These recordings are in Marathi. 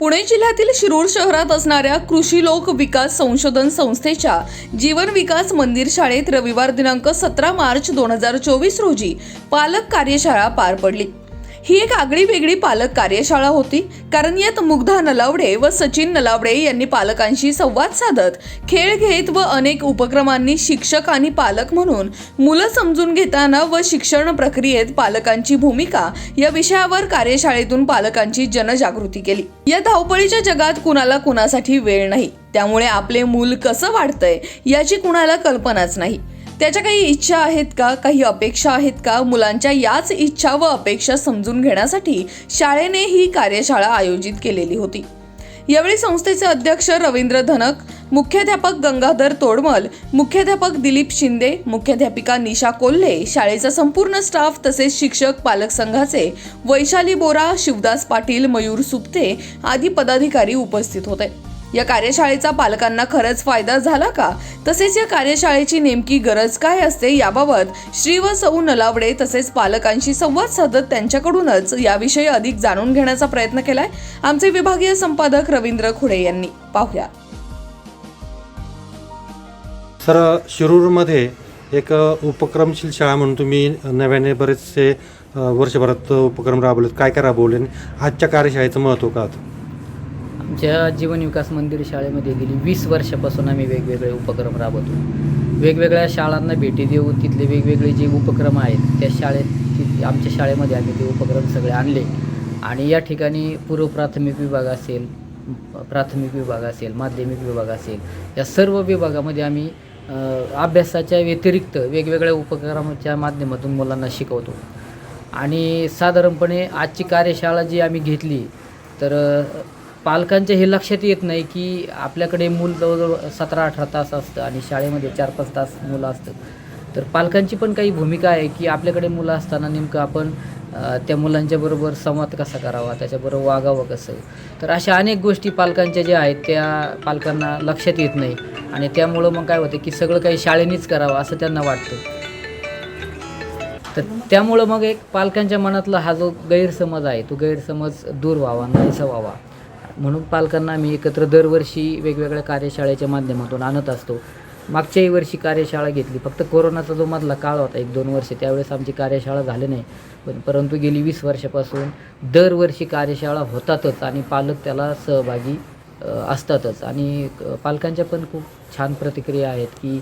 पुणे जिल्ह्यातील शिरूर शहरात असणाऱ्या कृषी लोक विकास संशोधन संस्थेच्या जीवन विकास मंदिर शाळेत रविवार दिनांक सतरा मार्च दोन हजार चोवीस रोजी पालक कार्यशाळा पार पडली. ही एक आगळी वेगळी पालक कार्यशाळा होती. कारण यात मुग्धा नलावडे व सचिन नलावडे यांनी पालकांशी संवाद साधत खेळ घेत व अनेक उपक्रमांनी शिक्षक आणि पालक म्हणून मुलं समजून घेताना व शिक्षण प्रक्रियेत पालकांची भूमिका या विषयावर कार्यशाळेतून पालकांची जनजागृती केली. या धावपळीच्या जगात कुणाला कुणासाठी वेळ नाही त्यामुळे आपले मूल कसं वाढतंय याची कुणाला कल्पनाच नाही. त्याच्या काही इच्छा आहेत का? काही अपेक्षा आहेत का? मुलांच्या याच इच्छा व अपेक्षा समजून घेण्यासाठी शाळेने ही कार्यशाळा आयोजित केलेली होती. यावेळी संस्थेचे अध्यक्ष रवींद्र धनक मुख्याध्यापक गंगाधर तोडमल मुख्याध्यापक दिलीप शिंदे मुख्याध्यापिका निशा कोल्हे शाळेचा संपूर्ण स्टाफ तसेच शिक्षक पालक संघाचे वैशाली बोरा शिवदास पाटील मयूर सुप्ते आदी पदाधिकारी उपस्थित होते. या कार्यशाळेचा पालकांना खरंच फायदा झाला का? तसेच या कार्यशाळेची नेमकी गरज काय असते याबाबत श्री व सौ नलावडे तसेच पालकांशी संवाद साधत त्यांच्याकडूनच याविषयी अधिक जाणून घेण्याचा प्रयत्न केलाय. आमचे विभागीय संपादक रवींद्र खुडे यांनी. पाहूया. सर शिरूरमध्ये एक उपक्रमशील शाळा म्हणून तुम्ही नव्याने बरेचसे वर्षभरात उपक्रम राबवलेत. काय काय राबवले आजच्या कार्यशाळेचं महत्त्व का ज्या जीवन विकास मंदिर शाळेमध्ये गेली वीस वर्षापासून आम्ही वेगवेगळे उपक्रम राबवतो. वेगवेगळ्या शाळांना भेटी देऊन तिथले वेगवेगळे जे उपक्रम आहेत त्या शाळेत आमच्या शाळेमध्ये आम्ही ते उपक्रम सगळे आणले. आणि या ठिकाणी पूर्व प्राथमिक विभाग असेल प्राथमिक विभाग असेल माध्यमिक विभाग असेल या सर्व विभागामध्ये आम्ही अभ्यासाच्या व्यतिरिक्त वेगवेगळ्या उपक्रमाच्या माध्यमातून मुलांना शिकवतो. आणि साधारणपणे आजची कार्यशाळा जी आम्ही घेतली तर पालकांच्या हे लक्षात येत नाही की आपल्याकडे मूल जवळजवळ सतरा अठरा तास असतं आणि शाळेमध्ये चार पाच तास मुलं असतं तर पालकांची पण काही भूमिका आहे की आपल्याकडे मुलं असताना नेमकं आपण त्या मुलांच्याबरोबर संवाद कसा करावा त्याच्याबरोबर वागावं कसं? तर अशा अनेक गोष्टी पालकांच्या ज्या आहेत त्या पालकांना लक्षात येत नाही. आणि त्यामुळं मग काय होतं की सगळं काही शाळेनेच करावं असं त्यांना वाटतं. तर त्यामुळं मग एक पालकांच्या मनातला हा जो गैरसमज आहे तो गैरसमज दूर व्हावा नाहीसा व्हावा. म्हणून पालकांना आम्ही एकत्र दरवर्षी वेगवेगळ्या कार्यशाळेच्या माध्यमातून आणत असतो. मागच्याही वर्षी कार्यशाळा घेतली. फक्त कोरोनाचा जो मधला काळ होता एक दोन वर्ष त्यावेळेस आमची कार्यशाळा झाली नाही. पण परंतु गेली वीस वर्षापासून दरवर्षी कार्यशाळा होतातच आणि पालक त्याला सहभागी असतातच. आणि पालकांच्या पण खूप छान प्रतिक्रिया आहेत की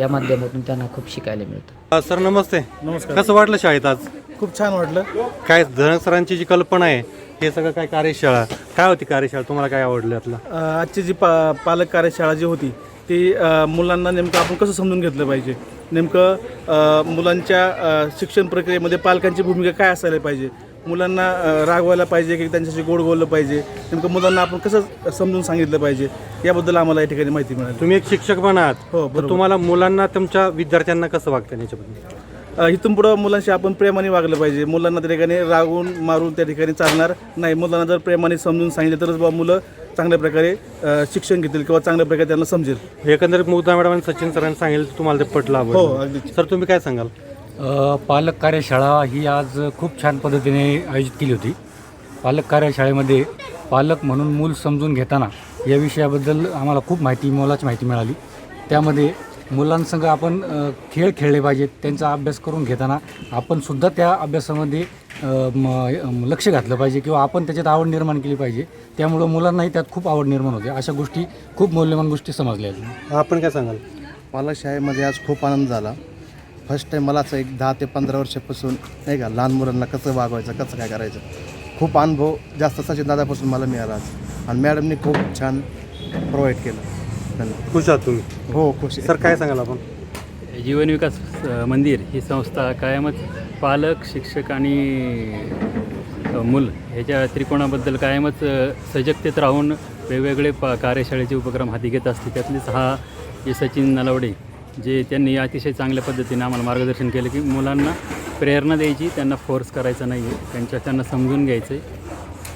या माध्यमातून त्यांना खूप शिकायला मिळतं. सर नमस्ते. नमस्कार. कसं वाटलं शाळेत आज? खूप छान वाटलं. काय धनक सरांची जी कल्पना आहे हे सगळं काय कार्यशाळा काय होती कार्यशाळा? तुम्हाला काय आवडलं यातलं? अ, आजची जी पा पालक कार्यशाळा जी होती ती अ, मुलांना नेमकं आपण कसं समजून घेतलं पाहिजे? नेमकं अ, मुलांच्या अ, शिक्षण प्रक्रियेमध्ये पालकांची भूमिका काय असायला पाहिजे? मुलांना अ, रागवायला पाहिजे की त्यांच्याशी गोड बोललं पाहिजे? नेमकं मुलांना आपण कसं समजून सांगितलं पाहिजे? याबद्दल आम्हाला या ठिकाणी माहिती मिळाली. तुम्ही एक शिक्षक पण आहात हो, तर बरोबर. तुम्हाला मुलांना तुमच्या विद्यार्थ्यांना कसं वागतं याच्याबद्दल? इथून पुढं मुलांशी आपण प्रेमाने वागलं पाहिजे. मुलांना त्या ठिकाणी रागवून मारून त्या ठिकाणी चालणार नाही. मुलांना जर प्रेमाने समजून सांगितलं तरच बाबा मुलं चांगल्या प्रकारे शिक्षण घेतील किंवा चांगल्या प्रकारे त्यांना समजेल. एकंदरीत मुग्धा मॅडम आणि सचिन सरांनी सांगितलं तुम्हाला ते पटलं हो अगदी सर तुम्ही काय सांगाल? पालक कार्यशाळा ही आज खूप छान पद्धतीने आयोजित केली होती. पालक कार्यशाळेमध्ये पालक म्हणून मूल समजून घेताना या विषयाबद्दल आम्हाला खूप माहिती मोलाची माहिती मिळाली. त्यामध्ये मुलांसंग आपण खेळ खेळले पाहिजेत त्यांचा अभ्यास करून घेताना आपण सुद्धा त्या अभ्यासामध्ये लक्ष घातलं पाहिजे किंवा आपण त्याच्यात आवड निर्माण केली पाहिजे. त्यामुळं मुलांनाही त्यात खूप आवड निर्माण होते. अशा गोष्टी खूप मौल्यवान गोष्टी समजल्या आहेत. आपण काय सांगाल? मला शाळेमध्ये आज खूप आनंद झाला. फर्स्ट टाईम मला असं एक दहा ते पंधरा वर्षापासून नाही का लहान मुलांना कसं वागवायचं कसं काय करायचं खूप अनुभव जास्त सचिन दादापासून मला मिळाला आज. आणि मॅडमनी खूप छान प्रोव्हाइड केलं. खुश आहात तुम्ही? हो खुश. सर काय सांगाल आपण? जीवन विकास अ, मंदिर ही संस्था कायमच पालक शिक्षक आणि अ, मूल ह्याच्या त्रिकोणाबद्दल कायमच अ, सजगतेत राहून वेगवेगळे पा कार्यशाळेचे उपक्रम हाती घेत असते. त्यातलेच हा जे सचिन नलावडे जे त्यांनी अतिशय चांगल्या पद्धतीने आम्हाला मार्गदर्शन केलं की मुलांना प्रेरणा द्यायची त्यांना फोर्स करायचा नाही आहे त्यांच्या त्यांना समजून घ्यायचं आहे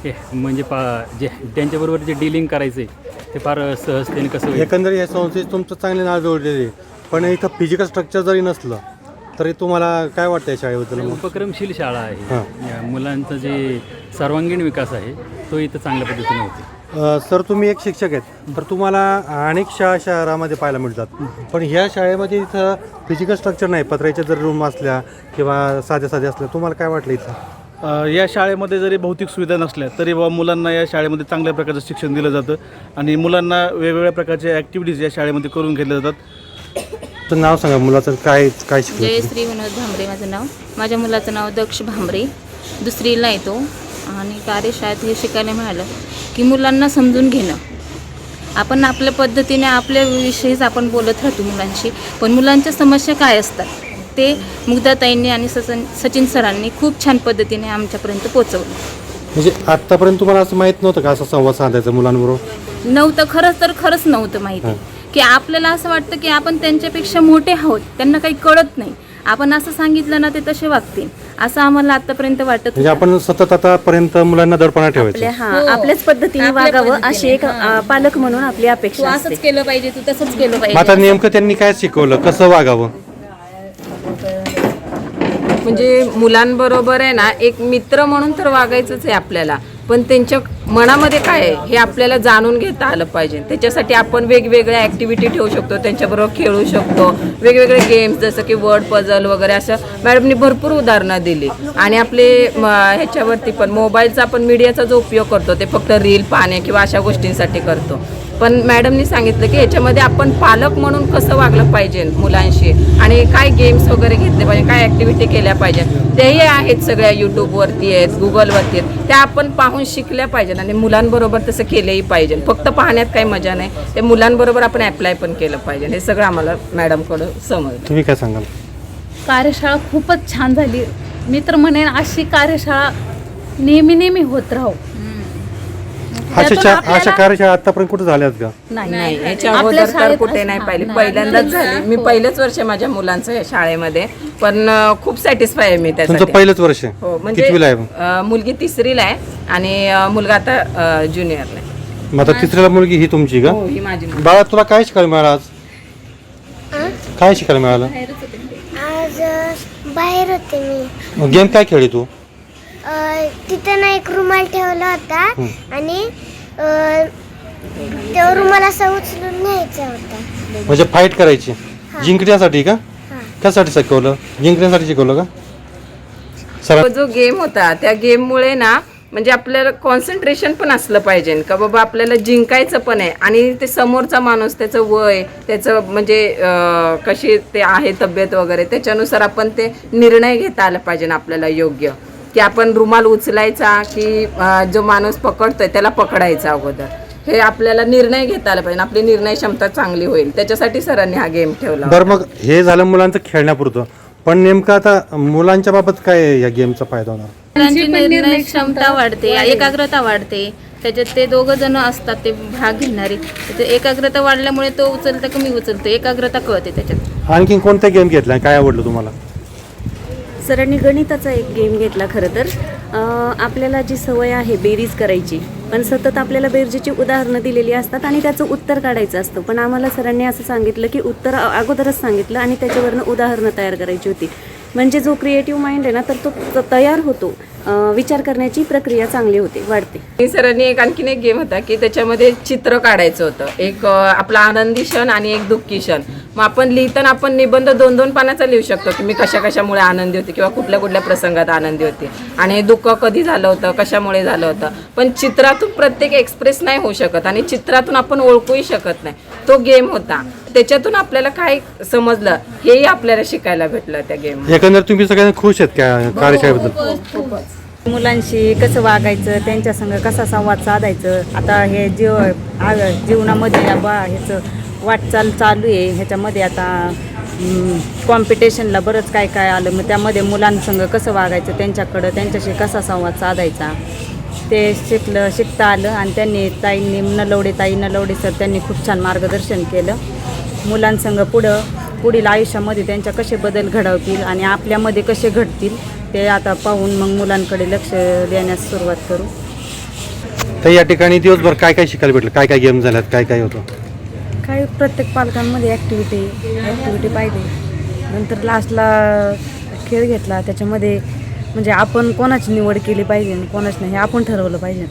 हे म्हणजे पा जे त्यांच्याबरोबर जे डीलिंग करायचं आहे ते फार सहजतेने कसं होईल? एकंदरीत या संस्थेत तुमचं चांगले नाव जोडलेले. पण इथं फिजिकल स्ट्रक्चर जरी नसलं तरी तुम्हाला काय वाटतं या शाळेबद्दल मग? उपक्रमशील शाळा. आहे. या मुलांचं जे सर्वांगीण विकास आहे तो इथं चांगल्या पद्धतीने होतो. अ, सर तुम्ही एक शिक्षक आहेत. तर तुम्हाला अनेक शाळा शहरामध्ये पाहायला मिळतात. पण ह्या शाळेमध्ये इथं फिजिकल स्ट्रक्चर नाही. पत्र्याच्या जर रूम असल्या किंवा साध्या साध्या असल्या तुम्हाला काय वाटलं इथं? या शाळेमध्ये जरी भौतिक सुविधा नसल्या तरी बाबा मुलांना या शाळेमध्ये चांगल्या प्रकारचं शिक्षण दिलं जातं आणि मुलांना वेगवेगळ्या प्रकारच्या ॲक्टिव्हिटीज या शाळेमध्ये करून घेतल्या जातात. तर नाव सांगा मुलाचं काय काय शिकलं जयश्री विनोद भांबरे माझं नाव. माझ्या मुलाचं नाव दक्ष भांबरे. दुसरीला येतो आणि कार्यशाळेत हे शिकायला मिळालं की मुलांना समजून घेणं. आपण आपल्या पद्धतीने आपल्या विषयीच आपण बोलत राहतो मुलांशी पण मुलांच्या समस्या काय असतात? ते मुग्धाताईंनी आणि सचिन सचिन सरांनी खूप छान पद्धतीने आमच्यापर्यंत पोचवलं म्हणजे आतापर्यंत तुम्हाला असं माहीत नव्हतं का असा संवाद साधायचा मुलांबरोबर? नव्हतं खरंच तर खरंच नव्हतं माहिती. की आपल्याला असं वाटतं की आपण त्यांच्यापेक्षा मोठे आहोत त्यांना काही कळत नाही. आपण असं सांगितलं ना ते तसे वागतील. असं आम्हाला आतापर्यंत वाटत म्हणजे होतं. आपण सतत आतापर्यंत मुलांना दडपणा ठेवायचं. आपल्या हा हो. आपल्याच पद्धतीने आपल्या वागावं पद्धतीने, अशी एक. अ, पालक म्हणून आपली तू अपेक्षा असते. असंच केलं पाहिजे तू तसंच केलं मग आता पाहिजे. नेमकं त्यांनी काय शिकवलं? कसं वागावं? म्हणजे मुलांबरोबर आहे ना एक मित्र म्हणून तर वागायचंच आहे आपल्याला. पण त्यांच्या मनामध्ये काय आहे? हे आपल्याला जाणून घेता आलं पाहिजे. त्याच्यासाठी आपण वेगवेगळ्या ॲक्टिव्हिटी ठेवू शकतो त्यांच्याबरोबर खेळू शकतो. वेगवेगळे गेम्स जसं की वर्ड पझल वगैरे असं मॅडमनी भरपूर उदाहरणं दिली. आणि आपले ह्याच्यावरती पण मोबाईलचा आपण मीडियाचा जो उपयोग करतो ते फक्त रील पाहणे किंवा अशा गोष्टींसाठी करतो. पण मॅडमनी सांगितलं की याच्यामध्ये आपण पालक म्हणून कसं वागलं पाहिजे मुलांशी? आणि काय गेम्स वगैरे घेतले पाहिजे काय ॲक्टिव्हिटी केल्या पाहिजे? तेही आहेत सगळ्या यूट्यूबवरती आहेत गुगलवरती आहेत. त्या आपण पाहून शिकल्या पाहिजे आणि मुलांबरोबर तसं केलंही पाहिजे. फक्त पाहण्यात काही मजा नाही. ते मुलांबरोबर आपण अप्लाय पण केलं पाहिजे. हे सगळं आम्हाला मॅडमकडून समजलं. तुम्ही काय सांगाल? कार्यशाळा खूपच छान झाली. मी तर म्हणेन अशी कार्यशाळा नेहमी नेहमी होत राहो. अशा त्यातून शा- आपल्याला- अशा कार्यशाळा आतापर्यंत कुठे झाल्यात का? नाही नाही याच्या आपल्या अगोदर तर शाळेत कुठे नाही पाहिली पहिल्यांदाच. झाली. मी. पहिलंच वर्ष आहे माझ्या मुलांचं या शाळेमध्ये पण अं, खूप सॅटिस्फाय आहे मी तुमचं त्यासाठी पहिलंच वर्ष आहे हो म्हणजे कितवीला आहे मग? अं, मुलगी तिसरीला आहे आणि अं, मुलगा आता ज्युनियरला आहे. मग आता तिसऱ्याला मुलगी ही तुमची का? हो ही माझी मुलगी. बाळा तुला काय शिकायला मिळालं आज? काय शिकायला मिळालं? आज अ, बाहेर होते मी. गेम काय खेळली तू? तिथं ना एक रुमाल ठेवला होता आणि अ, तो रुमाल असा उचलून न्यायचा होता. म्हणजे फाईट करायची. जिंकण्यासाठी का? हा. कशासाठी शिकवलं? जिंकण्यासाठी शिकवलं का? सर जो गेम होता त्या गेममुळे ना म्हणजे आपल्याला कॉन्सन्ट्रेशन पण असलं पाहिजे. का बाबा आपल्याला जिंकायचं पण आहे. आणि ते समोरचा माणूस त्याचं वय त्याचं म्हणजे कशी ते आहे तब्येत वगैरे त्याच्यानुसार आपण ते निर्णय घेता आला पाहिजे आपल्याला योग्य. की आपण रुमाल उचलायचा की जो माणूस पकडतोय त्याला पकडायचा अगोदर. हे आपल्याला निर्णय घेता आला पाहिजे. आपली निर्णय क्षमता चांगली होईल. त्याच्यासाठी सरांनी हा गेम ठेवला बरं मग हे झालं मुलांचं खेळण्यापुरतं. पण नेमकं आता मुलांच्या बाबत काय या गेमचा फायदा होणार? मुलांची निर्णय क्षमता वाढते एकाग्रता वाढते. त्याच्यात ते दोघं जण असतात ते भाग घेणारे. एकाग्रता वाढल्यामुळे तो उचलता कमी उचलतो. एकाग्रता कळते त्याच्यात. आणखीन कोणता गेम घेतला काय आवडलं तुम्हाला? सरांनी गणिताचा एक गेम घेतला खरं तर. आपल्याला जी सवय आहे बेरीज करायची पण सतत आपल्याला बेरजेची उदाहरणं दिलेली असतात आणि त्याचं उत्तर काढायचं असतं. पण आम्हाला सरांनी असं सांगितलं की उत्तर अगोदरच सांगितलं आणि त्याच्यावरनं उदाहरणं तयार करायची होती. म्हणजे जो क्रिएटिव्ह माइंड आहे ना तर तो तयार होतो. विचार करण्याची प्रक्रिया चांगली होते वाढते. सरांनी एक आणखीन एक गेम होता की त्याच्यामध्ये चित्र काढायचं होतं. एक आपला आनंदी क्षण आणि एक दुःखी क्षण. मग आपण लिहिताना आपण निबंध दोन दोन पानाचा लिहू शकतो की मी कशा कशामुळे आनंदी होते किंवा कुठल्या कुठल्या प्रसंगात आनंदी होते. आणि दुःख कधी झालं होतं कशामुळे झालं होतं. पण चित्रातून प्रत्येक एक्सप्रेस नाही होऊ शकत आणि चित्रातून आपण ओळखूही शकत नाही. तो गेम होता. त्याच्यातून आपल्याला काय समजलं हेही आपल्याला शिकायला भेटलं त्या गेम एकंदर तुम्ही सगळ्यांना खुश आहेत का कार्यशाळेबद्दल? मुलांशी कसं वागायचं त्यांच्या संग कसा संवाद साधायचं आता हे जीव आ- जीवनामध्ये बा ह्याचं वाटचाल चालू आहे. ह्याच्यामध्ये आता कॉम्पिटिशनला बरंच काय काय आलं. मग त्यामध्ये मुलांसंग कसं वागायचं त्यांच्याकडं त्यांच्याशी कसा संवाद साधायचा? ते शिकलं शिकता आलं आणि त्यांनी ताईंनी नलवडे ताई नलवडे सर त्यांनी खूप छान मार्गदर्शन केलं. मुलांसंग पुढं पुढील आयुष्यामध्ये त्यांच्या कसे बदल घडवतील आणि आपल्यामध्ये कसे घडतील ते आता पाहून मग मुलांकडे लक्ष देण्यास सुरुवात करू. तर या ठिकाणी दिवसभर काय काय शिकायला भेटलं? काय काय गेम झाल्यात? काय काय होतं? काही प्रत्येक पालकांमध्ये ॲक्टिव्हिटी ॲक्टिव्हिटी पाहिजे. नंतर लास्टला खेळ घेतला त्याच्यामध्ये म्हणजे आपण कोणाची निवड केली पाहिजे आणि कोणाची नाही हे आपण ठरवलं पाहिजे.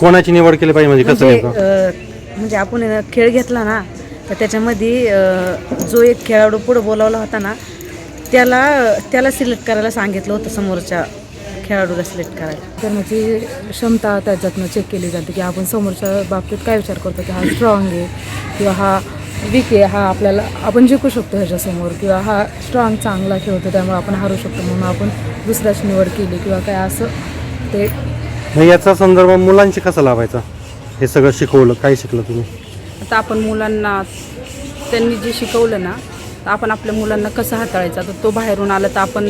कोणाची निवड केली पाहिजे म्हणजे कसं म्हणजे नेमकं? अ, म्हणजे आपण आहे ना खेळ घेतला ना तर त्याच्यामध्ये अ, जो एक खेळाडू पुढं बोलावला होता ना त्याला त्याला सिलेक्ट करायला सांगितलं होतं समोरच्या खेळाडूला सिलेक्ट करायला. तर माझी क्षमता त्याच्यातनं चेक केली जाते की आपण समोरच्या बाबतीत काय विचार करतो की हा स्ट्रॉंग आहे किंवा हा वीक आहे हा आपल्याला आपण जिंकू शकतो ह्याच्यासमोर किंवा हा स्ट्रॉंग चांगला खेळतो त्यामुळे आपण हारू शकतो म्हणून आपण दुसऱ्याची निवड केली किंवा काय असं ते मग याचा संदर्भ मुलांशी कसा लावायचा? हे सगळं शिकवलं काय शिकलं तुम्ही? आता आपण मुलांना त्यांनी जे शिकवलं ना तर आपण आपल्या मुलांना कसं हाताळायचं? तर तो बाहेरून आला तर आपण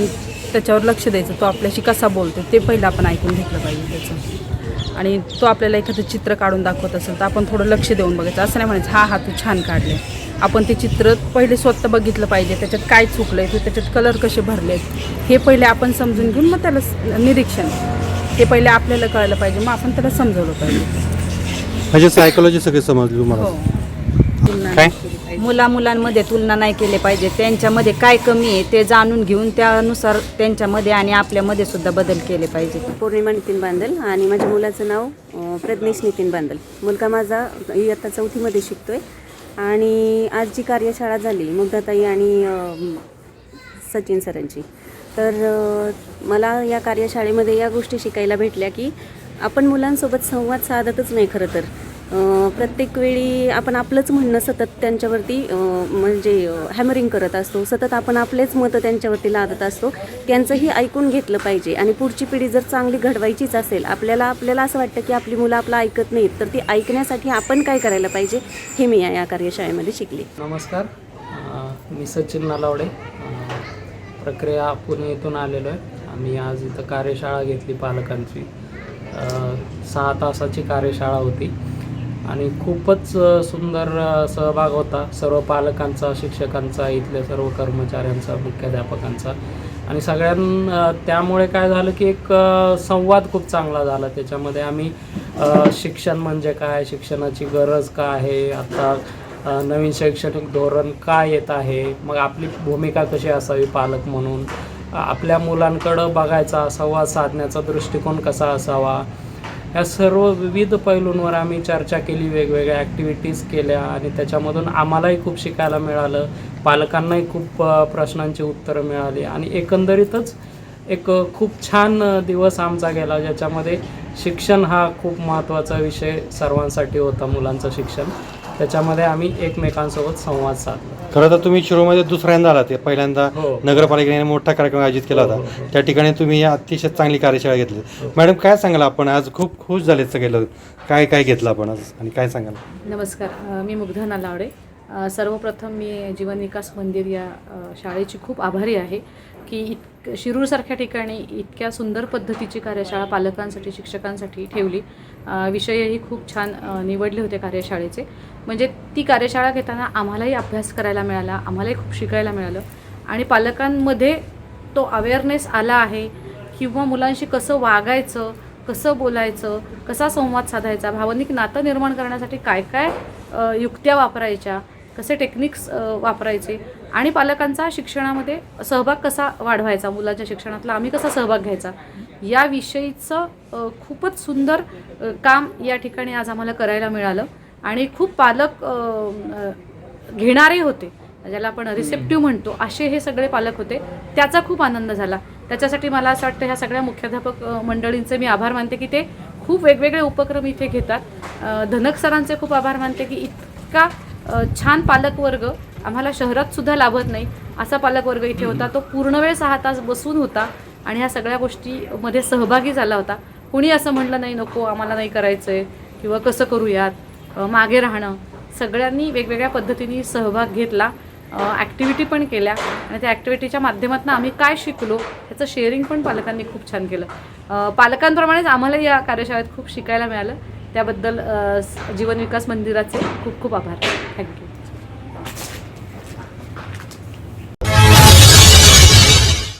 त्याच्यावर लक्ष द्यायचं. तो आपल्याशी कसा बोलतो ते पहिलं आपण ऐकून घेतलं पाहिजे त्याचं. आणि तो आपल्याला एखादं चित्र काढून दाखवत असेल तर आपण थोडं लक्ष देऊन बघायचं. असं नाही म्हणायचं हा हा तू छान काढले. आपण ते चित्र पहिले स्वतः बघितलं पाहिजे. त्याच्यात काय चुकलं आहे त्याच्यात कलर कसे भरलेत हे पहिले आपण समजून घेऊन मग त्याला निरीक्षण. हे पहिले आपल्याला कळलं पाहिजे. मग आपण त्याला समजवलं पाहिजे. म्हणजे सायकोलॉजी सगळी समजली तुम्हाला. हो. काय? मुला मुलांमध्ये तुलना नाही केली पाहिजे. त्यांच्यामध्ये काय कमी आहे ते जाणून घेऊन त्यानुसार त्यांच्यामध्ये आणि आपल्यामध्ये सुद्धा बदल केले पाहिजे. पौर्णिमा नितीन बांदल आणि माझ्या मुलाचं नाव प्रज्ञेश नितीन बांदल. मुलगा माझा इयत्ता चौथीमध्ये शिकतोय आणि आज जी कार्यशाळा झाली मुग्धाताई आणि सचिन सरांची. तर मला या कार्यशाळेमध्ये या गोष्टी शिकायला भेटल्या की आपण मुलांसोबत संवाद साधतच नाही खरं तर. प्रत्येक वेळी आपण आपलंच म्हणणं सतत त्यांच्यावरती म्हणजे हॅमरिंग करत असतो. सतत आपण आपलेच मतं त्यांच्यावरती लादत असतो. त्यांचंही ऐकून घेतलं पाहिजे. आणि पुढची पिढी जर चांगली घडवायचीच असेल आपल्याला आपल्याला असं वाटतं की आपली मुलं आपलं ऐकत नाहीत तर ती ऐकण्यासाठी आपण काय करायला पाहिजे हे मी या या कार्यशाळेमध्ये शिकले. नमस्कार. मी सचिन नलावडे. प्रक्रिया पुणे येथून आलेलो आहे. आम्ही आज इथं कार्यशाळा घेतली पालकांची. सहा तासाची कार्यशाळा होती. आणि खूपच सुंदर सहभाग होता सर्व पालकांचा शिक्षकांचा इथल्या सर्व कर्मचाऱ्यांचा मुख्याध्यापकांचा. आणि सगळ्यां त्यामुळे काय झालं की एक संवाद खूप चांगला झाला. त्याच्यामध्ये आम्ही शिक्षण म्हणजे काय शिक्षणाची गरज काय आहे आता नवीन शैक्षणिक धोरण काय येत आहे मग आपली भूमिका कशी असावी पालक म्हणून आपल्या मुलांकडं बघायचा संवाद साधण्याचा दृष्टिकोन कसा असावा या सर्व विविध पैलूंवर आम्ही चर्चा केली वेगवेगळ्या ॲक्टिव्हिटीज केल्या आणि त्याच्यामधून आम्हालाही खूप शिकायला मिळालं. पालकांनाही खूप प्रश्नांची उत्तरं मिळाली आणि एकंदरीतच एक खूप छान दिवस आमचा गेला ज्याच्यामध्ये शिक्षण हा खूप महत्त्वाचा विषय सर्वांसाठी होता मुलांचं शिक्षण. त्याच्यामध्ये आम्ही एकमेकांसोबत संवाद साधला. खरं तर तुम्ही शिरोमध्ये दुसऱ्यांदा आला ते पहिल्यांदा हो. नगरपालिकेने मोठा कार्यक्रम आयोजित केला हो, हो, होता हो. त्या ठिकाणी तुम्ही अतिशय चांगली कार्यशाळा घेतली. मॅडम काय सांगाल आपण? आज खूप खुश झाले सगळे लोक. काय काय घेतलं आपण आज? आणि काय सांगाल? नमस्कार. अ, मी मुग्धा नालावडे. अ, सर्वप्रथम मी जीवन विकास मंदिर या अ, शाळेची खूप आभारी आहे की इत शिरूरसारख्या ठिकाणी इतक्या सुंदर पद्धतीची कार्यशाळा पालकांसाठी शिक्षकांसाठी ठेवली. विषयही खूप छान निवडले होते कार्यशाळेचे. म्हणजे ती कार्यशाळा घेताना आम्हालाही अभ्यास करायला मिळाला आम्हालाही खूप शिकायला मिळालं. आणि पालकांमध्ये तो अवेअरनेस आला आहे किंवा मुलांशी कसं वागायचं कसं बोलायचं कसा संवाद साधायचा भावनिक नातं निर्माण करण्यासाठी काय काय युक्त्या वापरायच्या कसे टेक्निक्स वापरायचे आणि पालकांचा शिक्षणामध्ये सहभाग कसा वाढवायचा मुलाच्या शिक्षणातला आम्ही कसा सहभाग घ्यायचा याविषयीचं खूपच सुंदर काम या ठिकाणी आज आम्हाला करायला मिळालं आणि खूप पालक घेणारे होते. ज्याला आपण रिसेप्टिव्ह म्हणतो असे हे सगळे पालक होते. त्याचा खूप आनंद झाला. त्याच्यासाठी मला असं वाटतं ह्या सगळ्या मुख्याध्यापक मंडळींचे मी आभार मानते की ते खूप वेगवेगळे उपक्रम इथे घेतात. धनक सरांचे खूप आभार मानते की इतका छान पालकवर्ग आम्हाला शहरात सुद्धा लाभत नाही. असा पालकवर्ग इथे होता. तो पूर्ण वेळ सहा तास बसून होता आणि ह्या सगळ्या गोष्टीमध्ये सहभागी झाला होता. कुणी असं म्हणलं नाही नको आम्हाला नाही करायचं आहे किंवा कसं करूयात? मागे राहणं. सगळ्यांनी वेगवेगळ्या पद्धतीने सहभाग घेतला. ॲक्टिव्हिटी पण केल्या आणि त्या ॲक्टिव्हिटीच्या माध्यमातून आम्ही काय शिकलो ह्याचं शेअरिंग पण पालकांनी खूप छान केलं. पालकांप्रमाणेच आम्हाला या कार्यशाळेत खूप शिकायला मिळालं. त्याबद्दल जीवन विकास मंदिराचे खूप खूप आभार. थँक्यू.